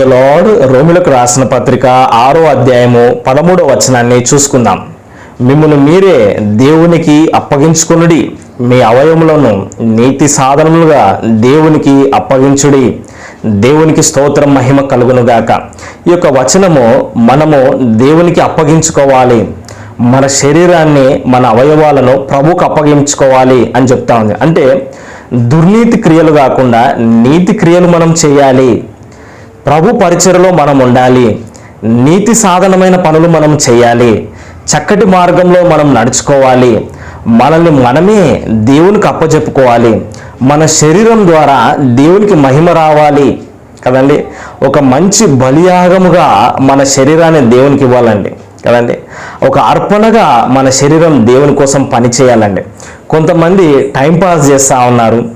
Lord రోమిలకు రాసిన పత్రిక ఆరో అధ్యాయము పదమూడో వచనాన్ని చూసుకుందాం. మిమ్మల్ని మీరే దేవునికి అప్పగించుకునుడి. మీ అవయములను నీతి సాధనములుగా దేవునికి అప్పగించుడి. దేవునికి స్తోత్రం మహిమ కలుగునుగాక ఈ యొక్క వచనము మనము దేవునికి అప్పగించుకోవాలి. మన శరీరాన్ని మన అవయవాలను ప్రభుకు అప్పగించుకోవాలి అని చెప్తా ఉంది. అంటే దుర్నీతి క్రియలు కాకుండా నీతి క్రియలు మనం చేయాలి. ప్రభు పరిచయలో మనం ఉండాలి. నీతి సాధనమైన పనులు మనం చేయాలి. చక్కటి మార్గంలో మనం నడుచుకోవాలి. మనల్ని మనమే దేవునికి అప్పచెప్పుకోవాలి మన శరీరం ద్వారా దేవునికి మహిమ రావాలి. కదండి? ఒక మంచి బలియాగముగా మన శరీరాన్ని దేవునికి ఇవ్వాలండి. కదండి? ఒక అర్పణగా మన శరీరం దేవుని కోసం పని చేయాలండి. కొంతమంది టైంపాస్ చేస్తూ ఉన్నారు.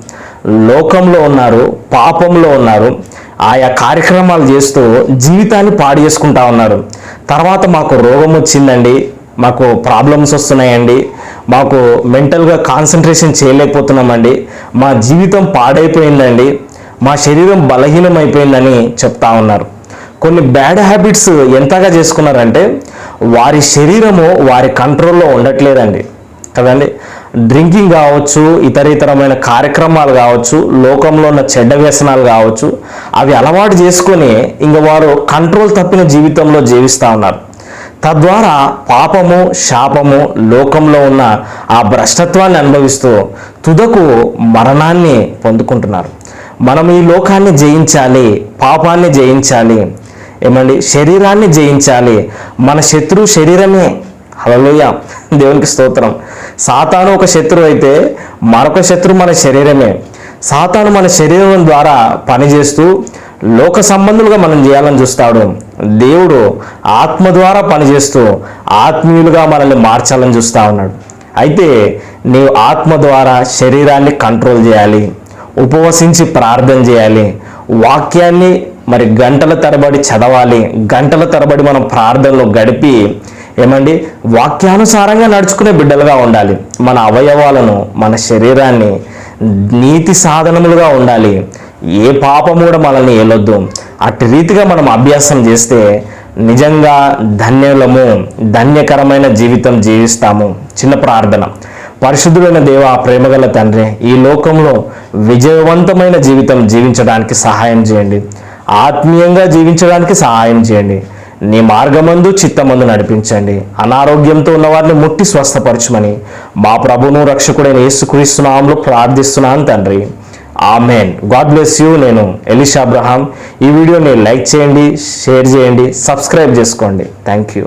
లోకంలో ఉన్నారు పాపంలో ఉన్నారు. ఆయా కార్యక్రమాలు చేస్తూ జీవితాన్ని పాడు చేసుకుంటా ఉన్నారు. తర్వాత మాకు రోగం వచ్చిందండి. మాకు ప్రాబ్లమ్స్ వస్తున్నాయండి. మాకు మెంటల్గా కాన్సన్ట్రేషన్ చేయలేకపోతున్నామండి. మా జీవితం పాడైపోయిందండి. మా శరీరం బలహీనం అయిపోయిందని చెప్తా ఉన్నారు. కొన్ని బ్యాడ్ హ్యాబిట్స్ ఎంతగా చేసుకున్నారంటే వారి శరీరము వారి కంట్రోల్లో ఉండట్లేదండి. కదండి? డ్రింకింగ్ కావచ్చు ఇతర ఇతరమైన కార్యక్రమాలు కావచ్చు లోకంలో ఉన్న చెడ్డ వ్యసనాలు కావచ్చు అవి అలవాటు చేసుకొని ఇంక వారు కంట్రోల్ తప్పిన జీవితంలో జీవిస్తూ ఉన్నారు. తద్వారా పాపము శాపము లోకంలో ఉన్న ఆ భ్రష్టత్వాన్ని అనుభవిస్తూ తుదకు మరణాన్ని పొందుకుంటున్నారు. మనం ఈ లోకాన్ని జయించాలి పాపాన్ని జయించాలి ఏమండి? శరీరాన్ని జయించాలి. మన శత్రువు శరీరమే అలలోయ దేవునికి స్తోత్రం. సాతాను ఒక శత్రువు అయితే మరొక శత్రువు మన శరీరమే. సాతాను మన శరీరం ద్వారా పనిచేస్తూ లోక సంబంధులుగా మనం చేయాలని చూస్తాడు. దేవుడు ఆత్మ ద్వారా పనిచేస్తూ ఆత్మీయులుగా మనల్ని మార్చాలని చూస్తా ఉన్నాడు. అయితే నీవు ఆత్మ ద్వారా శరీరాన్ని కంట్రోల్ చేయాలి. ఉపవసించి ప్రార్థన చేయాలి. వాక్యాన్ని మరి గంటల తరబడి చదవాలి. గంటల తరబడి మనం ప్రార్థనలో గడిపి ఏమండి? వాక్యానుసారంగా నడుచుకునే బిడ్డలుగా ఉండాలి. మన అవయవాలను మన శరీరాన్ని నీతి సాధనములుగా ఉండాలి. ఏ పాపము కూడా మనల్ని ఏలొద్దు. అట్టి రీతిగా మనం అభ్యాసం చేస్తే నిజంగా ధన్యులము ధన్యకరమైన జీవితం జీవిస్తాము. చిన్న ప్రార్థన. పరిశుద్ధుడైన దేవ ప్రేమగల తండ్రి ఈ లోకంలో విజయవంతమైన జీవితం జీవించడానికి సహాయం చేయండి. ఆత్మీయంగా జీవించడానికి సహాయం చేయండి. నీ మార్గమందు చిత్తమందు నడిపించండి. అనారోగ్యంతో ఉన్న వారిని ముట్టి స్వస్థపరచమని మా ప్రభును రక్షకుడైన యేసుక్రీస్తు ప్రార్థిస్తున్నాను తండ్రి. ఆమెన్. God bless you. నేను ఎలిషా అబ్రహాం. ఈ వీడియోని లైక్ చేయండి షేర్ చేయండి సబ్స్క్రైబ్ చేసుకోండి. Thank you